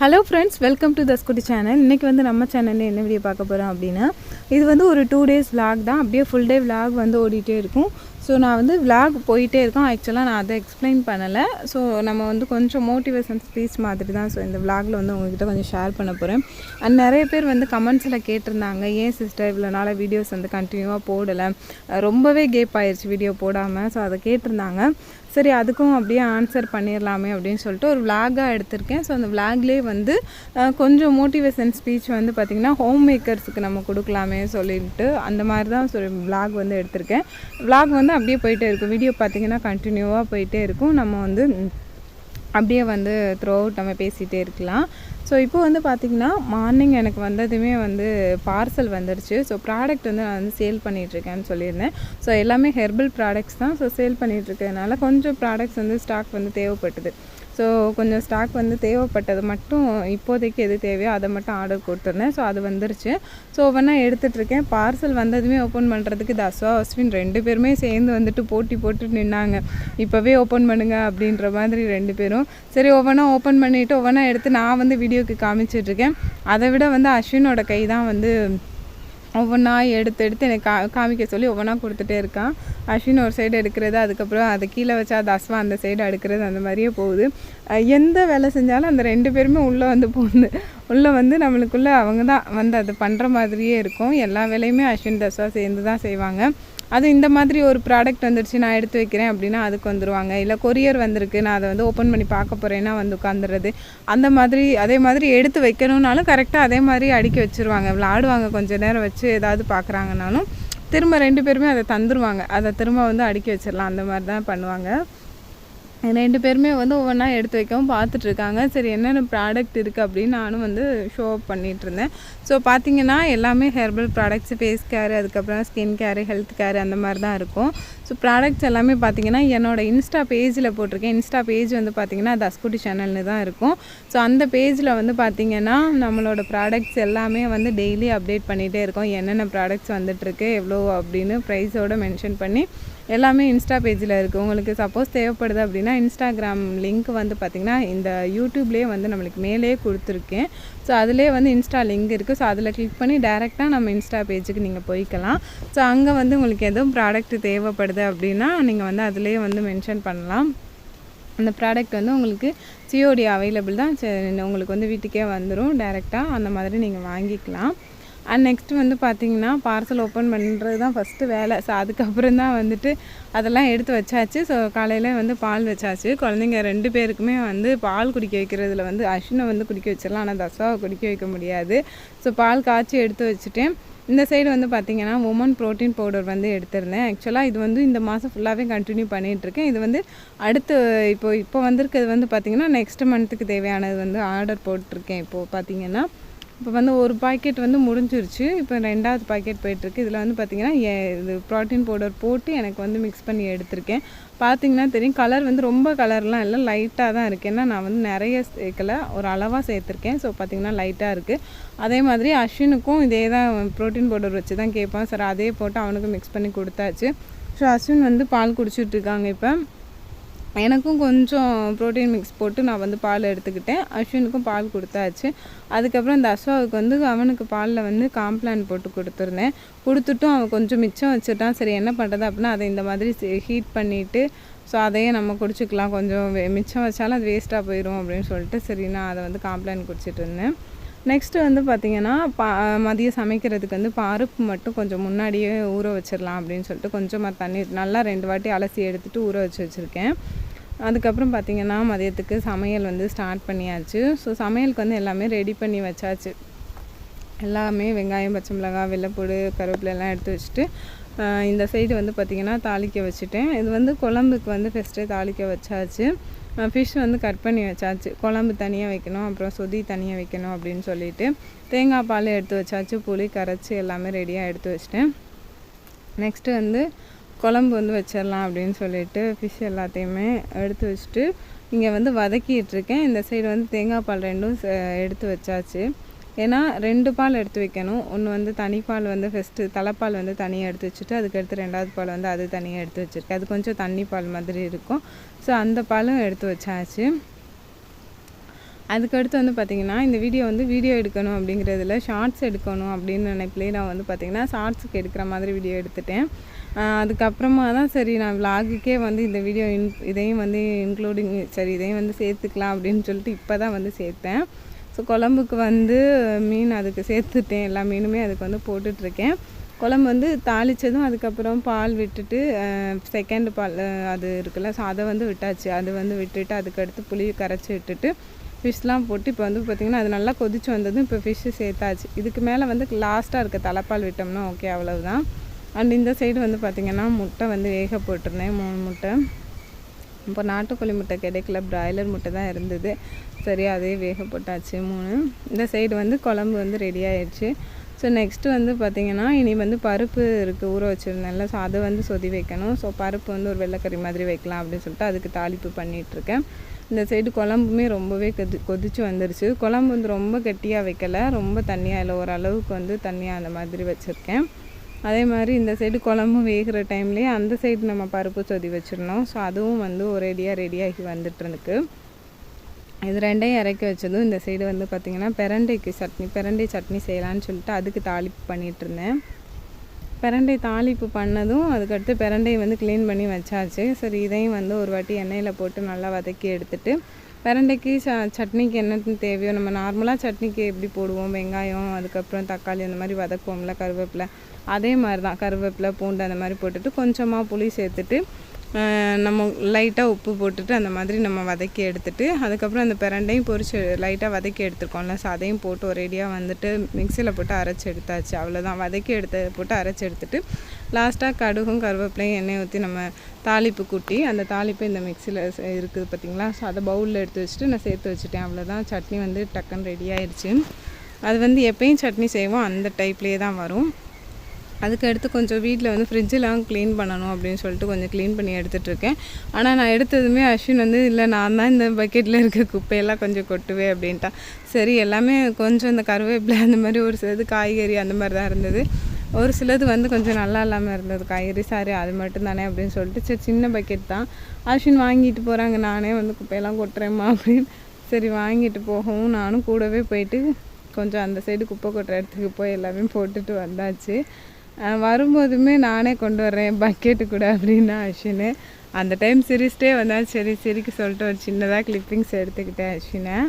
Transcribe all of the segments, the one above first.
Hello friends welcome to Thaskutty channel இன்றைக்கி வந்து நம்ம சேனலில் என்ன வீடியோ பார்க்க போகிறோம் அப்படின்னா இது வந்து ஒரு டூ டேஸ் vlog தான். அப்படியே ஃபுல் டே விளாக் வந்து ஓடிட்டே இருக்கும். ஸோ நான் வந்து vlog போயிட்டே இருக்கோம். ஆக்சுவலாக நான் அதை எக்ஸ்பிளைன் பண்ணலை. ஸோ நம்ம வந்து கொஞ்சம் மோட்டிவேஷன் ஸ்பீச் மாதிரி தான். ஸோ இந்த விளாகில் வந்து உங்ககிட்ட கொஞ்சம் ஷேர் பண்ண போகிறேன் அண்ட் நிறைய பேர் வந்து கமெண்ட்ஸில் கேட்டிருந்தாங்க ஏன் சிஸ்டர் இவ்வளோ நாளாக வீடியோஸ் வந்து கண்டினியூவாக போடலை? ரொம்பவே கேப் ஆயிடுச்சு வீடியோ போடாமல் ஸோ அதை கேட்டிருந்தாங்க. சரி அதுக்கும் அப்படியே ஆன்சர் பண்ணிடலாமே அப்படின்னு சொல்லிட்டு ஒரு விளாகாக எடுத்திருக்கேன். ஸோ அந்த விளாக்லேயே வந்து கொஞ்சம் மோட்டிவேஷன் ஸ்பீச் வந்து பார்த்திங்கன்னா ஹோம் மேக்கர்ஸுக்கு நம்ம கொடுக்கலாமே சொல்லிட்டு அந்த மாதிரி தான் சொல்லி விளாக் வந்து எடுத்திருக்கேன். விளாக் வந்து அப்படியே போயிட்டே இருக்கும். வீடியோ பார்த்திங்கன்னா கண்டினியூவாக போயிட்டே இருக்கும். நம்ம வந்து அப்படியே வந்து த்ரோ அவுட் நம்ம பேசிகிட்டே இருக்கலாம். ஸோ இப்போ வந்து பார்த்திங்கன்னா மார்னிங் எனக்கு வந்ததுமே வந்து பார்சல் வந்துடுச்சு ஸோ ப்ராடக்ட் வந்து நான் வந்து சேல் பண்ணிகிட்ருக்கேன்னு சொல்லியிருந்தேன். ஸோ எல்லாமே ஹெர்பல் ப்ராடக்ட்ஸ் தான். ஸோ சேல் பண்ணிகிட்ருக்கனால கொஞ்சம் ப்ராடக்ட்ஸ் வந்து ஸ்டாக் வந்து தேவைப்பட்டது. ஸோ கொஞ்சம் ஸ்டாக் வந்து தேவைப்பட்டது மட்டும் இப்போதைக்கு எது தேவையோ அதை மட்டும் ஆர்டர் கொடுத்துருந்தேன். ஸோ அது வந்துருச்சு. ஸோ ஒவ்வொன்றா எடுத்துகிட்ருக்கேன் பார்சல் வந்ததுமே ஓப்பன் பண்ணுறதுக்கு தஸ்வா அஸ்வின் ரெண்டு பேருமே சேர்ந்து வந்துட்டு போட்டி போட்டு நின்னாங்க. இப்போவே ஓப்பன் பண்ணுங்க அப்படின்ற மாதிரி ரெண்டு பேரும். சரி ஒவ்வொன்றா ஓப்பன் பண்ணிவிட்டு ஒவ்வொன்றா எடுத்து நான் வந்து வீடியோக்கு காமிச்சிட்ருக்கேன் அதை விட வந்து அஸ்வினோட கை தான் வந்து ஒவ்வொன்றா எடுத்து எடுத்து எனக்கு கா காமிக்க சொல்லி ஒவ்வொன்றா கொடுத்துட்டே இருக்கான். அஸ்வின் ஒரு சைடு எடுக்கிறது அதுக்கப்புறம் அதை கீழே வச்சா தஸ்வா அந்த சைடு அடுக்கிறது அந்த மாதிரியே போகுது. எந்த வேலை செஞ்சாலும் அந்த ரெண்டு பேருமே உள்ளே வந்து போகுது. உள்ளே வந்து நம்மளுக்குள்ளே அவங்க தான் வந்து அது பண்ணுற மாதிரியே இருக்கும். எல்லா வேலையுமே அஸ்வின் தஸ்வா சேர்ந்து தான் செய்வாங்க. அது இந்த மாதிரி ஒரு ப்ராடக்ட் வந்துருச்சு நான் எடுத்து வைக்கிறேன் அப்படின்னா அதுக்கு வந்துடுவாங்க இல்லை கொரியர் வந்திருக்கு நான் அதை வந்து ஓப்பன் பண்ணி பார்க்க போகிறேன்னா வந்து உட்காந்துடுறது அந்த மாதிரி அதே மாதிரி எடுத்து வைக்கணும்னாலும் கரெக்டாக அதே மாதிரி அடுக்கி வச்சுருவாங்க. விளாடுவாங்க கொஞ்ச நேரம் வச்சு ஏதாவது பார்க்குறாங்கனாலும் திரும்ப ரெண்டு பேருமே அதை தந்துருவாங்க. அதை திரும்ப வந்து அடுக்கி வச்சிடலாம். அந்த மாதிரி தான் பண்ணுவாங்க. ரெண்டு பேருமே வந்து ஒவ்வொன்றா எடுத்து வைக்கவும் பார்த்துட்ருக்காங்க. சரி என்னென்ன ப்ராடக்ட் இருக்குது அப்படின்னு நானும் வந்து ஷோ அப் பண்ணிகிட்டு இருந்தேன் ஸோ பார்த்தீங்கன்னா எல்லாமே ஹெர்பல் ப்ராடக்ட்ஸ் ஃபேஸ் கேர் அதுக்கப்புறம் ஸ்கின் கேர் ஹெல்த் கேர் அந்த மாதிரி தான் இருக்கும். ஸோ ப்ராடக்ட்ஸ் எல்லாமே பார்த்தீங்கன்னா என்னோட இன்ஸ்டா பேஜில் போட்டிருக்கேன். இன்ஸ்டா பேஜ் வந்து பார்த்திங்கன்னா தஸ்குட்டி சேனல்னு தான் இருக்கும். ஸோ அந்த பேஜில் வந்து பார்த்திங்கன்னா நம்மளோட ப்ராடக்ட்ஸ் எல்லாமே வந்து டெய்லி அப்டேட் பண்ணிகிட்டே இருக்கோம். என்னென்ன ப்ராடக்ட்ஸ் வந்துட்டுருக்கு எவ்வளோ அப்படின்னு ப்ரைஸோடு மென்ஷன் பண்ணி எல்லாமே இன்ஸ்டா பேஜில் இருக்குது உங்களுக்கு சப்போஸ் தேவைப்படுது அப்படின்னா இன்ஸ்டாகிராம் லிங்க் வந்து பார்த்திங்கன்னா இந்த யூடியூப்லேயே வந்து நம்மளுக்கு மேலே கொடுத்துருக்கேன். ஸோ அதிலே வந்து இன்ஸ்டா லிங்க் இருக்குது ஸோ அதில் கிளிக் பண்ணி டேரெக்டாக நம்ம இன்ஸ்டா பேஜுக்கு நீங்கள் போய்க்கலாம். ஸோ அங்கே வந்து உங்களுக்கு எதுவும் ப்ராடக்ட் தேவைப்படுது அப்படின்னா நீங்கள் வந்து அதிலே வந்து மென்ஷன் பண்ணலாம். அந்த ப்ராடக்ட் வந்து உங்களுக்கு சிஓடி அவைலபிள் தான். உங்களுக்கு வந்து வீட்டுக்கே வந்துடும் டேரெக்டாக அந்த மாதிரி நீங்கள் வாங்கிக்கலாம். அண்ட் நெக்ஸ்ட் வந்து பார்த்தீங்கன்னா பார்சல் ஓப்பன் பண்ணுறது தான் ஃபஸ்ட்டு வேலை. ஸோ அதுக்கப்புறம் தான் வந்துட்டு அதெல்லாம் எடுத்து வச்சாச்சு. ஸோ காலையில் வந்து பால் வச்சாச்சு. குழந்தைங்க ரெண்டு பேருக்குமே வந்து பால் குடிக்க வைக்கிறதுல வந்து அஸ்வினை வந்து குடிக்க வச்சிடலாம். ஆனால் தசாவை குடிக்க வைக்க முடியாது. ஸோ பால் காய்ச்சி எடுத்து வச்சுட்டேன். இந்த சைடு வந்து பார்த்திங்கன்னா உமன் ப்ரோட்டீன் பவுடர் வந்து எடுத்திருந்தேன். ஆக்சுவலாக இது வந்து இந்த மாதம் ஃபுல்லாகவே கண்டினியூ பண்ணிகிட்ருக்கேன் இது வந்து அடுத்து இப்போ இப்போ வந்திருக்கிறது வந்து பார்த்தீங்கன்னா நெக்ஸ்ட் மந்த்துக்கு தேவையானது வந்து ஆர்டர் போட்டிருக்கேன். இப்போது பார்த்திங்கன்னா இப்போ வந்து ஒரு பாக்கெட் வந்து முடிஞ்சிருச்சு. இப்போ ரெண்டாவது பாக்கெட் போயிட்டுருக்கு. இதில் வந்து பார்த்திங்கன்னா ஏ- இது ப்ரோட்டீன் பவுடர் போட்டு எனக்கு வந்து மிக்ஸ் பண்ணி எடுத்திருக்கேன். பார்த்திங்கன்னா தெரியும் கலர் வந்து ரொம்ப கலர்லாம் இல்லை லைட்டாக தான் இருக்குது ஏன்னா நான் வந்து நிறைய சேர்க்கல ஒரு அளவாக சேர்த்துருக்கேன். ஸோ பார்த்திங்கன்னா லைட்டாக இருக்குது அதே மாதிரி அஸ்வினுக்கும் இதே தான் ப்ரோட்டீன் பவுடர் வச்சு தான் கேட்பான். சார் அதே போட்டு அவனுக்கு மிக்ஸ் பண்ணி கொடுத்தாச்சு. ஸோ அஸ்வின் வந்து பால் குடிச்சிட்ருக்காங்க இப்போ. எனக்கும் கொஞ்சம் ப்ரோட்டீன் மிக்ஸ் போட்டு நான் வந்து பால் எடுத்துக்கிட்டேன். அஸ்வினுக்கும் பால் கொடுத்தாச்சு. அதுக்கப்புறம் இந்த அஸ்வாவுக்கு வந்து அவனுக்கு பாலில் வந்து காம்ப்ளான் போட்டு கொடுத்துருந்தேன். கொடுத்துட்டும் அவன் கொஞ்சம் மிச்சம் வச்சுட்டான். சரி என்ன பண்ணுறது அப்படின்னா அதை இந்த மாதிரி ஹீட் பண்ணிவிட்டு ஸோ அதையே நம்ம குடிச்சிக்கலாம். கொஞ்சம் மிச்சம் வச்சாலும் அது வேஸ்ட்டாக போயிடும் அப்படின்னு சொல்லிட்டு சரி நான் அதை வந்து காம்ப்ளான் குடிச்சிட்டு இருந்தேன். நெக்ஸ்ட்டு வந்து பார்த்திங்கன்னா பா மதியம் சமைக்கிறதுக்கு வந்து பருப்பு மட்டும் கொஞ்சம் முன்னாடியே ஊற வச்சிடலாம் அப்படின்னு சொல்லிட்டு கொஞ்சமாக தண்ணி நல்லா ரெண்டு வாட்டி அலசி எடுத்துகிட்டு ஊற வச்சு வச்சுருக்கேன். அதுக்கப்புறம் பார்த்திங்கன்னா மதியத்துக்கு சமையல் வந்து ஸ்டார்ட் பண்ணியாச்சு. ஸோ சமையலுக்கு வந்து எல்லாமே ரெடி பண்ணி வச்சாச்சு. எல்லாமே வெங்காயம் பச்சை மிளகாய் வெள்ளைப்பூடு கருவேப்பிலை எல்லாம் எடுத்து வச்சுட்டு இந்த சைடு வந்து பார்த்திங்கன்னா தாளிக்க வச்சுட்டேன். இது வந்து குழம்புக்கு வந்து ஃபஸ்ட்டே தாளிக்க வச்சாச்சு. ஃபிஷ் வந்து கட் பண்ணி வச்சாச்சு. குழம்பு தனியாக வைக்கணும் அப்புறம் சொதி தனியாக வைக்கணும் அப்படின்னு சொல்லிட்டு தேங்காய் பால் எடுத்து வச்சாச்சு புளி கரைச்சி எல்லாமே ரெடியாக எடுத்து வச்சிட்டேன். நெக்ஸ்ட்டு வந்து குழம்பு வந்து வச்சிடலாம் அப்படின்னு சொல்லிட்டு ஃபிஷ் எல்லாத்தையுமே எடுத்து வச்சுட்டு இங்கே வந்து வதக்கிட்டு இருக்கேன். இந்த சைடு வந்து தேங்காய் பால் ரெண்டும் எடுத்து வச்சாச்சு. ஏன்னா ரெண்டு பால் எடுத்து வைக்கணும். ஒன்று வந்து தனிப்பால் வந்து ஃபஸ்ட்டு தலைப்பால் வந்து தனியாக எடுத்து வச்சுட்டு அதுக்கடுத்து ரெண்டாவது பால் வந்து அது தனியாக எடுத்து வச்சுருக்கேன். அது கொஞ்சம் தண்ணி பால் மாதிரி இருக்கும். ஸோ அந்த பாலும் எடுத்து வச்சாச்சு. அதுக்கடுத்து வந்து பார்த்திங்கன்னா இந்த வீடியோ வந்து வீடியோ எடுக்கணும் அப்படிங்கிறதுல ஷார்ட்ஸ் எடுக்கணும் அப்படின்னு நினைப்பிலே நான் வந்து பார்த்திங்கன்னா ஷார்ட்ஸுக்கு எடுக்கிற மாதிரி வீடியோ எடுத்துட்டேன். அதுக்கப்புறமா தான் சரி நான் விலாகுக்கே வந்து இந்த வீடியோ இன் இதையும் வந்து இன்க்ளூடிங் சரி இதையும் வந்து சேர்த்துக்கலாம் அப்படின்னு சொல்லிட்டு இப்போ தான் வந்து சேர்த்தேன். ஸோ குழம்புக்கு வந்து மீன் அதுக்கு சேர்த்துட்டேன். எல்லா மீனுமே அதுக்கு வந்து போட்டுட்ருக்கேன். குழம்பு வந்து தாளித்ததும் அதுக்கப்புறம் பால் விட்டுட்டு செகண்ட் பால் அது இருக்குல்ல ஸோ அதை வந்து விட்டாச்சு. அது வந்து விட்டுட்டு அதுக்கடுத்து புளி கரைச்சி விட்டுட்டு ஃபிஷ்லாம் போட்டு இப்போ வந்து பார்த்திங்கன்னா அது நல்லா கொதிச்சு வந்ததும் இப்போ ஃபிஷ்ஷு சேர்த்தாச்சு. இதுக்கு மேலே வந்து லாஸ்ட்டாக இருக்க தலைப்பால் விட்டோம்னா ஓகே அவ்வளவுதான். அண்ட் இந்த சைடு வந்து பார்த்திங்கன்னா முட்டை வந்து வேக போட்டிருந்தேன் மூணு முட்டை. இப்போ நாட்டுக்கோழி முட்டை கிடைக்கல பிராய்லர் முட்டை தான் இருந்தது. சரி அதே வேக போட்டாச்சு மூணு. இந்த சைடு வந்து குழம்பு வந்து ரெடி ஆயிடுச்சு ஸோ நெக்ஸ்ட்டு வந்து பார்த்திங்கன்னா இனி வந்து பருப்பு இருக்குது ஊற வச்சுருந்தேன்ல ஸோ அதை வந்து சொதி வைக்கணும். ஸோ பருப்பு வந்து ஒரு வெள்ளைக்கறி மாதிரி வைக்கலாம் அப்படின்னு சொல்லிட்டு அதுக்கு தாளிப்பு பண்ணிகிட்ருக்கேன் இந்த சைடு குழம்புமே ரொம்பவே கொதி கொதிச்சு வந்துருச்சு. குழம்பு வந்து ரொம்ப கெட்டியாக வைக்கல. ரொம்ப தண்ணியாக இல்லை. ஓரளவுக்கு வந்து தண்ணியாக அந்த மாதிரி வச்சுருக்கேன். அதே மாதிரி இந்த சைடு குழம்பும் வேகிற டைம்லேயே அந்த சைடு நம்ம பருப்பு சொதி வச்சிடணும். ஸோ அதுவும் வந்து ஒரேடியாக ரெடியாகி வந்துட்டுருக்கு. இது ரெண்டையும் இறக்கி வச்சதும் இந்த சைடு வந்து பார்த்திங்கன்னா பெரண்டைக்கு சட்னி பெரண்டை சட்னி செய்யலான்னு சொல்லிட்டு அதுக்கு தாளிப்பு பண்ணிகிட்டு இருந்தேன். பெரண்டை தாளிப்பு பண்ணதும் அதுக்கடுத்து பெரண்டையை வந்து க்ளீன் பண்ணி வச்சாச்சு. சரி இதையும் வந்து ஒரு வாட்டி எண்ணெயில் போட்டு நல்லா வதக்கி எடுத்துட்டு பெரண்டைக்கு ச சட்னிக்கு என்னென்னு தேவையோ நம்ம நார்மலாக சட்னிக்கு எப்படி போடுவோம் வெங்காயம் அதுக்கப்புறம் தக்காளி அந்த மாதிரி வதக்குவோம்ல கருவேப்பிலை அதே மாதிரி தான் கருவேப்பிலை பூண்டு அந்த மாதிரி போட்டுட்டு கொஞ்சமாக புளி சேர்த்துட்டு நம்ம லைட்டாக உப்பு போட்டுட்டு அந்த மாதிரி நம்ம வதக்கி எடுத்துட்டு அதுக்கப்புறம் அந்த பிரண்டையும் பொரிச்சு லைட்டாக வதக்கி எடுத்துருக்கோம்ல ஸோ அதையும் போட்டு ஒரேடியாக வந்துட்டு மிக்சியில் போட்டு அரைச்சி எடுத்தாச்சு. அவ்வளோதான் வதக்கி எடுத்து போட்டு அரைச்சி எடுத்துட்டு லாஸ்ட்டாக கடுகும் கருவேப்பிலையும் எண்ணெய் ஊற்றி நம்ம தாளிப்பு கூட்டி அந்த தாளிப்பு இந்த மிக்சியில் இருக்குது பார்த்தீங்களா ஸோ அதை பவுலில் எடுத்து வச்சுட்டு நான் சேர்த்து வச்சுட்டேன். அவ்வளோதான் சட்னி வந்து டக்குன்னு ரெடி ஆயிடுச்சு. அது வந்து எப்பயும் சட்னி செய்வோம். அந்த டைப்லேயே தான் வரும். அதுக்கு அடுத்து கொஞ்சம் வீட்டில் வந்து ஃப்ரிட்ஜெலாம் க்ளீன் பண்ணணும் அப்படின்னு சொல்லிட்டு கொஞ்சம் க்ளீன் பண்ணி எடுத்துகிட்டு இருக்கேன் ஆனால் நான் எடுத்ததுமே அஸ்வின் வந்து இல்லை நான் தான் இந்த பக்கெட்டில் இருக்க குப்பையெல்லாம் கொஞ்சம் கொட்டுவேன் அப்படின்ட்டான். சரி எல்லாமே கொஞ்சம் இந்த கருவேப்பிலை அந்த மாதிரி ஒரு சிலது காய்கறி அந்த மாதிரி தான் இருந்தது. ஒரு சிலது வந்து கொஞ்சம் நல்லா இல்லாமல் இருந்தது. காய்கறி சாரி அது மட்டும் தானே அப்படின்னு சொல்லிட்டு சரி சின்ன பக்கெட் தான். அஸ்வின் வாங்கிட்டு போகிறாங்க நானே வந்து குப்பையெல்லாம் கொட்டுறேம்மா அப்படின்னு. சரி வாங்கிட்டு போகவும் நானும் கூடவே போயிட்டு கொஞ்சம் அந்த சைடு குப்பை கொட்டுற இடத்துக்கு போய் எல்லாமே போட்டுட்டு வந்தாச்சு. வரும்போதுமே நானே கொண்டு வர்றேன் பக்கெட்டு கூட அப்படின்னா அஸ்வினு. அந்த டைம் சிரிச்சிட்டே வந்தால் சரி சிரிக்க சொல்லிட்டு ஒரு சின்னதாக கிளிப்பிங்ஸ் எடுத்துக்கிட்டேன் அஸ்வினை.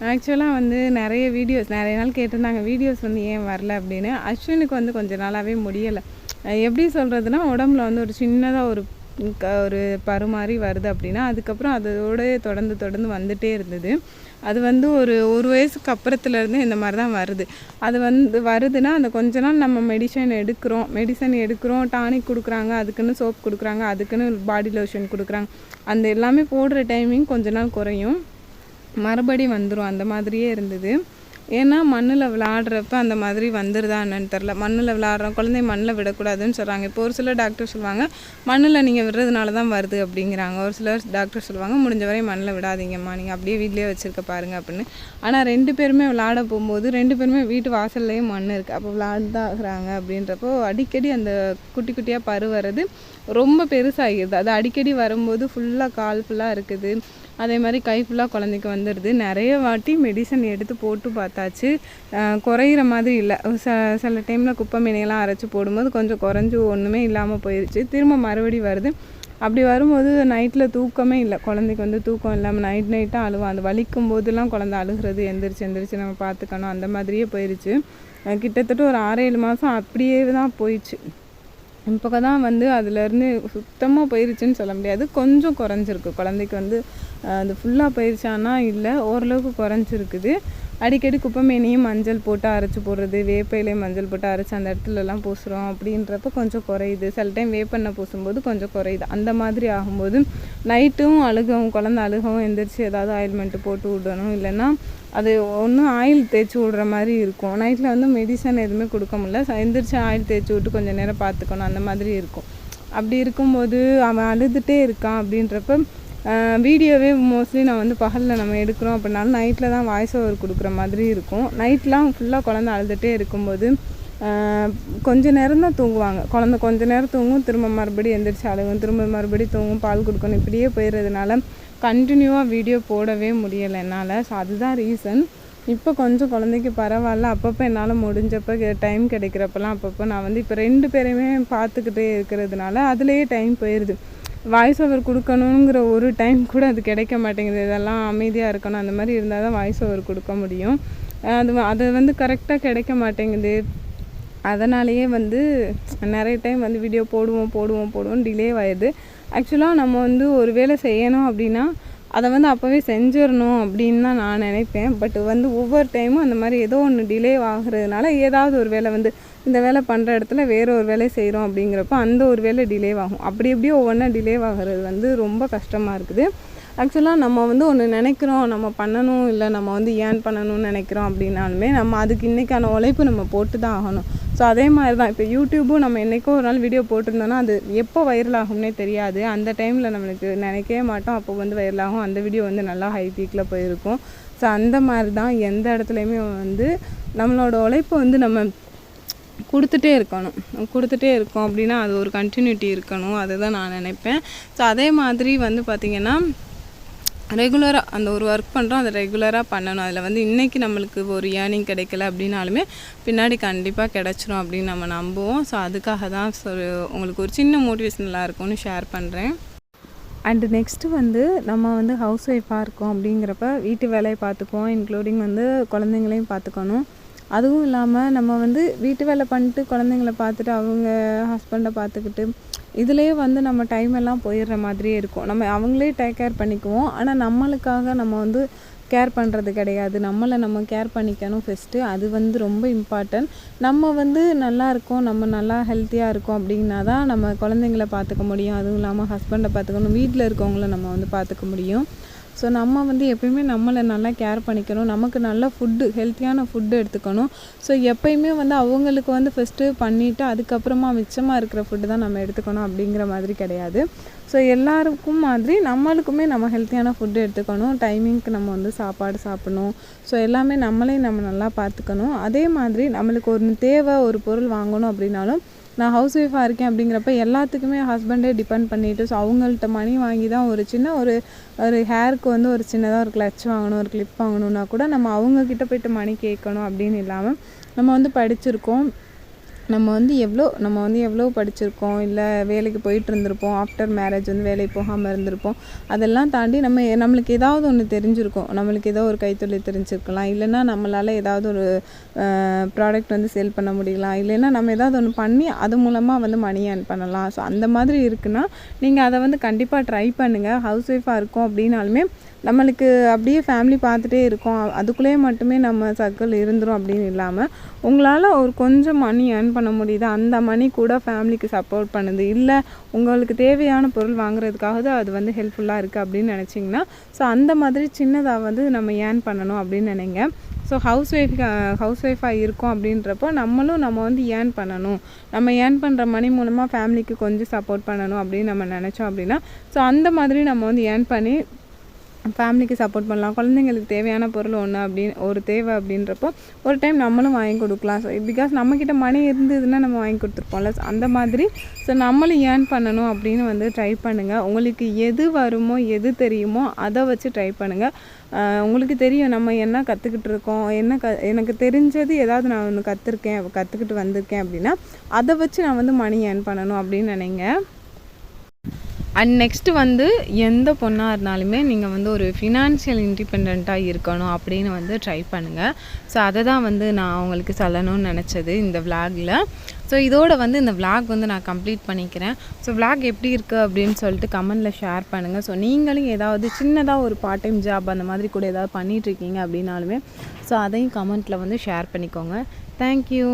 ஆக்சுவலாக வந்து நிறைய வீடியோஸ் நிறைய நாள் கேட்டிருந்தாங்க வீடியோஸ் வந்து ஏன் வரல அப்படின்னு. அஸ்வினுக்கு வந்து கொஞ்ச நாளாகவே முடியலை. எப்படி சொல்கிறதுனா உடம்புல வந்து ஒரு சின்னதாக ஒரு க- ஒரு பரு மாதிரி வருது அப்படின்னா அதுக்கப்புறம் அதோட தொடர்ந்து தொடர்ந்து வந்துகிட்டே இருந்தது. அது வந்து ஒரு ஒரு வயசுக்கு அப்புறத்துலேருந்து இந்த மாதிரி தான் வருது. அது வந்து வருதுன்னா அந்த கொஞ்ச நாள் நம்ம மெடிசன் எடுக்கிறோம். மெடிசன் எடுக்கிறோம் டானிக் கொடுக்குறாங்க அதுக்குன்னு சோப் கொடுக்குறாங்க அதுக்குன்னு பாடி லோஷன் கொடுக்குறாங்க. அந்த எல்லாமே போடுற டைமிங் கொஞ்ச நாள் குறையும். மறுபடி வந்துடும் அந்த மாதிரியே இருந்தது. ஏன்னா மண்ணில் விளாடுறப்ப அந்த மாதிரி வந்துருதா என்னன்னு தெரில மண்ணில் விளையாடுறோம் குழந்தைய மண்ணில் விடக்கூடாதுன்னு சொல்கிறாங்க இப்போ ஒரு சில டாக்டர் சொல்லுவாங்க மண்ணில் நீங்கள் விடுறதுனால தான் வருது அப்படிங்கிறாங்க. ஒரு சிலர் டாக்டர் சொல்லுவாங்க முடிஞ்ச வரை மண்ணில் விடாதீங்கம்மா. நீங்கள் அப்படியே வீட்லேயே வச்சுருக்க பாருங்க அப்படின்னு. ஆனால் ரெண்டு பேருமே விளாட போகும்போது ரெண்டு பேருமே வீட்டு வாசல்லையே மண் இருக்குது அப்போ விளையாடுதாகிறாங்க அப்படின்றப்போ அடிக்கடி அந்த குட்டி குட்டியாக பரு வர்றது ரொம்ப பெருசாகிடுது. அது அடிக்கடி வரும்போது ஃபுல்லாக கால் ஃபுல்லாக இருக்குது. அதே மாதிரி கை ஃபுல்லாக குழந்தைக்கு வந்துடுது. நிறைய வாட்டி மெடிசன் எடுத்து போட்டு பார்த்தாச்சு. குறையிற மாதிரி இல்லை. ச சில டைமில் குப்பை மீனையெல்லாம் அரைச்சி போடும்போது கொஞ்சம் குறைஞ்சி ஒன்றுமே இல்லாமல் போயிடுச்சு திரும்ப மறுபடி வருது. அப்படி வரும்போது நைட்டில் தூக்கமே இல்லை. குழந்தைக்கு வந்து தூக்கம் இல்லாமல் நைட் நைட்டாக அழுவான் அந்த வலிக்கும் போதெல்லாம் குழந்தை அழுகிறது எந்திரிச்சு எந்திரிச்சு நம்ம பார்த்துக்கணும். அந்த மாதிரியே போயிடுச்சு கிட்டத்தட்ட ஒரு ஆறு ஏழு மாதம் அப்படியே தான் போயிடுச்சு. இப்போ தான் வந்து அதுலேருந்து சுத்தமாக போயிருச்சுன்னு சொல்ல முடியாது. கொஞ்சம் குறைஞ்சிருக்கு. குழந்தைக்கு வந்து அது ஃபுல்லாக போயிருச்சானா இல்லை ஓரளவுக்கு குறைஞ்சிருக்குது. அடிக்கடி குப்பைமேனியும் மஞ்சள் போட்டு அரைச்சி போடுறது வேப்பையிலையும் மஞ்சள் போட்டு அரைச்சி அந்த இடத்துலலாம் பூசுகிறோம் அப்படின்றப்ப கொஞ்சம் குறையுது. சில டைம் வேப்பெண்ணெய் பூசும்போது கொஞ்சம் குறையுது. அந்த மாதிரி ஆகும்போது நைட்டும் அழுகவும் குழந்த அழுகவும் எந்திரிச்சு ஏதாவது ஆயில்மெண்ட்டு போட்டு விடணும். இல்லைன்னா அது ஒன்றும் ஆயில் தேய்ச்சி விடுற மாதிரி இருக்கும். நைட்டில் வந்து மெடிசன் எதுவுமே கொடுக்க முடியல. எந்திரிச்சு ஆயில் தேய்ச்சி விட்டு கொஞ்சம் நேரம் பார்த்துக்கணும். அந்த மாதிரி இருக்கும். அப்படி இருக்கும்போது அவன் அழுதுகிட்டே இருக்கான் அப்படின்றப்ப வீடியோவே மோஸ்ட்லி நான் வந்து பகலில் நம்ம எடுக்கிறோம் அப்படின்னாலும் நைட்டில் தான் வாய்ஸ் ஓவர் கொடுக்குற மாதிரி இருக்கும். நைட்லாம் ஃபுல்லாக குழந்தை அழுதுகிட்டே இருக்கும்போது கொஞ்ச நேரம் தான் தூங்குவாங்க. குழந்த கொஞ்ச நேரம் தூங்கும் திரும்ப மறுபடியும் எந்திரிச்சு அழுகும் திரும்ப மறுபடியும் தூங்கும் பால் கொடுக்கணும் இப்படியே போயிடுறதுனால கண்டினியூவாக வீடியோ போடவே முடியலை என்னால். ஸோ அதுதான் ரீசன் இப்போ கொஞ்சம் குழந்தைக்கு பரவாயில்ல. அப்பப்போ என்னால் முடிஞ்சப்போ டைம் கிடைக்கிறப்பெல்லாம் அப்பப்போ நான் வந்து இப்போ ரெண்டு பேரையுமே பார்த்துக்கிட்டே இருக்கிறதுனால அதுலேயே டைம் போயிடுது வாய்ஸ் ஓவர் கொடுக்கணுங்கிற ஒரு டைம் கூட அது கிடைக்க மாட்டேங்குது. இதெல்லாம் அமைதியாக இருக்கணும். அந்த மாதிரி இருந்தால் தான் வாய்ஸ் ஓவர் கொடுக்க முடியும். அது அது வந்து கரெக்டாக கிடைக்க மாட்டேங்குது. அதனாலேயே வந்து நிறைய டைம் வந்து வீடியோ போடுவோம் போடுவோம் போடுவோம் டிலே ஆயிடுது. ஆக்சுவலாக நம்ம வந்து ஒரு வேலை செய்யணும் அப்படின்னா அதை வந்து அப்போவே செஞ்சிடணும் அப்படின்னு தான் நான் நினைப்பேன். பட் வந்து ஒவ்வொரு டைமும் அந்த மாதிரி ஏதோ ஒன்று டிலே ஆகுறதுனால ஏதாவது ஒரு வேலை வந்து இந்த வேலை பண்ணுற இடத்துல வேறு ஒரு வேலை செய்கிறோம் அப்படிங்கிறப்ப அந்த ஒரு வேலை டிலே ஆகும். அப்படி எப்படியோ ஒவ்வொன்றா டிலே ஆகிறது வந்து ரொம்ப கஷ்டமாக இருக்குது. ஆக்சுவலாக நம்ம வந்து ஒன்று நினைக்கிறோம் நம்ம பண்ணணும் இல்லை நம்ம வந்து ஏன் பண்ணணும்னு நினைக்கிறோம் அப்படின்னாலுமே நம்ம அதுக்கு இன்றைக்கான உழைப்பு நம்ம போட்டு தான் ஆகணும். ஸோ அதே மாதிரி தான் இப்போ யூடியூப்பும் நம்ம என்றைக்கோ ஒரு நாள் வீடியோ போட்டிருந்தோன்னா அது எப்போ வைரல் ஆகும்னே தெரியாது. அந்த டைமில் நம்மளுக்கு நினைக்கவே மாட்டோம். அப்போ வந்து வைரல் ஆகும். அந்த வீடியோ வந்து நல்லா ஹை பீக்கில் போயிருக்கும். ஸோ அந்த மாதிரி தான் எந்த இடத்துலையுமே வந்து நம்மளோட உழைப்பை வந்து நம்ம கொடுத்துட்டே இருக்கணும். கொடுத்துட்டே இருக்கோம் அப்படின்னா அது ஒரு கண்டினியூட்டி இருக்கணும். அதுதான் நான் நினைப்பேன். ஸோ அதே மாதிரி வந்து பார்த்திங்கன்னா ரெகுலராக அந்த ஒரு ஒர்க் பண்ணுறோம் அதை ரெகுலராக பண்ணணும். அதில் வந்து இன்றைக்கி நம்மளுக்கு ஒரு ஏர்னிங் கிடைக்கல அப்படின்னாலுமே பின்னாடி கண்டிப்பாக கிடச்சிரும் அப்படின்னு நம்ம நம்புவோம். ஸோ அதுக்காக தான் ஒரு உங்களுக்கு ஒரு சின்ன மோட்டிவேஷனலாக இருக்கும்னு ஷேர் பண்ணுறேன் அண்டு நெக்ஸ்ட்டு வந்து நம்ம வந்து ஹவுஸ் ஒய்ஃபாக இருக்கோம் அப்படிங்கிறப்ப வீட்டு வேலையை பார்த்துக்குவோம். இன்க்ளூடிங் வந்து குழந்தைங்களையும் பார்த்துக்கணும். அதுவும் இல்லாமல் நம்ம வந்து வீட்டு வேலை பண்ணிட்டு குழந்தைங்கள பார்த்துட்டு அவங்க ஹஸ்பண்டை பார்த்துக்கிட்டு இதுலேயே வந்து நம்ம டைம் எல்லாம் போயிடுற மாதிரியே இருக்கும். நம்ம அவங்களே டேக் கேர் பண்ணிக்குவோம். ஆனால் நம்மளுக்காக நம்ம வந்து கேர் பண்ணுறது கிடையாது. நம்மளை நம்ம கேர் பண்ணிக்கணும் ஃபஸ்ட்டு அது வந்து ரொம்ப இம்பார்ட்டன்ட் நம்ம வந்து நல்லா இருக்கோம் நம்ம நல்லா ஹெல்த்தியாக இருக்கோம் அப்படின்னா தான் நம்ம குழந்தைங்கள பார்த்துக்க முடியும். அதுவும் இல்லாமல் ஹஸ்பண்டை பார்த்துக்கணும். வீட்டில் இருக்கவங்கள நம்ம வந்து பார்த்துக்க முடியும். ஸோ நம்ம வந்து எப்பயுமே நம்மளை நல்லா கேர் பண்ணிக்கணும். நமக்கு நல்ல ஃபுட்டு ஹெல்த்தியான ஃபுட்டு எடுத்துக்கணும். ஸோ எப்பயுமே வந்து அவங்களுக்கு வந்து ஃபஸ்ட்டு பண்ணிவிட்டு அதுக்கப்புறமா மிச்சமாக இருக்கிற ஃபுட்டு தான் நம்ம எடுத்துக்கணும் அப்படிங்கிற மாதிரி கிடையாது. ஸோ எல்லாருக்கும் மாதிரி நம்மளுக்குமே நம்ம ஹெல்த்தியான ஃபுட்டு எடுத்துக்கணும். டைமிங்க்கு நம்ம வந்து சாப்பாடு சாப்பிடணும். ஸோ எல்லாமே நம்மளே நம்ம நல்லா பார்த்துக்கணும். அதே மாதிரி நம்மளுக்கு ஒன்று தேவை ஒரு பொருள் வாங்கணும் அப்படின்னாலும் நான் ஹவுஸ் ஒய்ஃபாக இருக்கேன் அப்படிங்கிறப்ப எல்லாத்துக்குமே ஹஸ்பண்டே டிபெண்ட் பண்ணிவிட்டு ஸோ அவங்கள்ட்ட மணி வாங்கி தான் ஒரு சின்ன ஒரு ஒரு ஹேருக்கு வந்து ஒரு சின்னதாக ஒரு கிளச் வாங்கணும் ஒரு கிளிப் வாங்கணுன்னா கூட நம்ம அவங்கக்கிட்ட போய்ட்டு மணி கேட்கணும் அப்படின்னு இல்லாமல் நம்ம வந்து படிச்சிருக்கோம். நம்ம வந்து எவ்வளோ நம்ம வந்து எவ்வளோ படிச்சிருக்கோம் இல்லை வேலைக்கு போயிட்டு இருந்திருப்போம் ஆஃப்டர் மேரேஜ் வந்து வேலைக்கு போகாமல் இருந்திருப்போம் அதெல்லாம் தாண்டி நம்ம நம்மளுக்கு ஏதாவது ஒன்று தெரிஞ்சிருக்கோம். நம்மளுக்கு ஏதோ ஒரு கைத்தொழில் தெரிஞ்சிருக்கலாம். இல்லைன்னா நம்மளால் ஏதாவது ஒரு ப்ராடக்ட் வந்து சேல் பண்ண முடியலாம். இல்லைன்னா நம்ம ஏதாவது ஒன்று பண்ணி அது மூலமாக வந்து மணி ஏர்ன் பண்ணலாம். ஸோ அந்த மாதிரி இருக்குன்னா நீங்கள் அதை வந்து கண்டிப்பாக ட்ரை பண்ணுங்கள் ஹவுஸ் ஒய்ஃபாக இருக்கும் அப்படின்னாலுமே நம்மளுக்கு அப்படியே ஃபேமிலி பார்த்துட்டே இருக்கோம். அதுக்குள்ளேயே மட்டுமே நம்ம சர்க்கிள் இருந்துரும் அப்படின்னு இல்லாமல் உங்களால் ஒரு கொஞ்சம் மணி ஏர்ன் பண்ண முடியுது? அந்த மணி கூட ஃபேமிலிக்கு சப்போர்ட் பண்ணுது. இல்லை உங்களுக்கு தேவையான பொருள் வாங்குறதுக்காக அது வந்து ஹெல்ப்ஃபுல்லாக இருக்குது அப்படின்னு நினச்சிங்கன்னா ஸோ அந்த மாதிரி சின்னதாக வந்து நம்ம ஏர்ன் பண்ணணும் அப்படின்னு நினைங்க. ஸோ ஹவுஸ் ஒய்ஃப் ஹவுஸ் ஒய்ஃபாக இருக்கோம் அப்படின்றப்போ நம்மளும் நம்ம வந்து ஏர்ன் பண்ணணும். நம்ம ஏர்ன் பண்ணுற மணி மூலமாக ஃபேமிலிக்கு கொஞ்சம் சப்போர்ட் பண்ணணும் அப்படின்னு நம்ம நினச்சோம் அப்படின்னா ஸோ அந்த மாதிரி நம்ம வந்து ஏர்ன் பண்ணி ஃபேமிலிக்கு சப்போர்ட் பண்ணலாம். குழந்தைங்களுக்கு தேவையான பொருள் ஒன்று அப்படின்னு ஒரு தேவை அப்படின்றப்போ ஒரு டைம் நம்மளும் வாங்கி கொடுக்கலாம். ஸோ பிகாஸ் நம்மக்கிட்ட மணி இருந்ததுன்னா நம்ம வாங்கி கொடுத்துருப்போம்ல. அந்த மாதிரி ஸோ நம்மளும் ஏர்ன் பண்ணணும் அப்படின்னு வந்து ட்ரை பண்ணுங்கள் உங்களுக்கு எது வருமோ எது தெரியுமோ அதை வச்சு ட்ரை பண்ணுங்கள் உங்களுக்கு தெரியும் நம்ம என்ன கற்றுக்கிட்டு இருக்கோம் என்ன க எனக்கு தெரிஞ்சது ஏதாவது நான் ஒன்று கற்றுருக்கேன் கற்றுக்கிட்டு வந்திருக்கேன் அப்படின்னா அதை வச்சு நான் வந்து மணி ஏர்ன் பண்ணணும் அப்படின்னு நினைங்க. அண்ட் நெக்ஸ்ட்டு வந்து எந்த பொண்ணாக இருந்தாலுமே நீங்கள் வந்து ஒரு ஃபினான்ஷியல் இண்டிபெண்ட்டாக இருக்கணும் அப்படின்னு வந்து ட்ரை பண்ணுங்கள் ஸோ அதை தான் வந்து நான் அவங்களுக்கு சொல்லணும்னு நினச்சது இந்த விளாகில் ஸோ இதோட வந்து இந்த விளாக் வந்து நான் கம்ப்ளீட் பண்ணிக்கிறேன். ஸோ விளாக் எப்படி இருக்குது அப்படின்னு சொல்லிட்டு கமெண்டில் ஷேர் பண்ணுங்கள் ஸோ நீங்களும் ஏதாவது சின்னதாக ஒரு பார்ட் டைம் ஜாப் அந்த மாதிரி கூட ஏதாவது பண்ணிகிட்ருக்கீங்க அப்படின்னாலுமே ஸோ அதையும் கமெண்ட்டில் வந்து ஷேர் பண்ணிக்கோங்க. தேங்க்யூ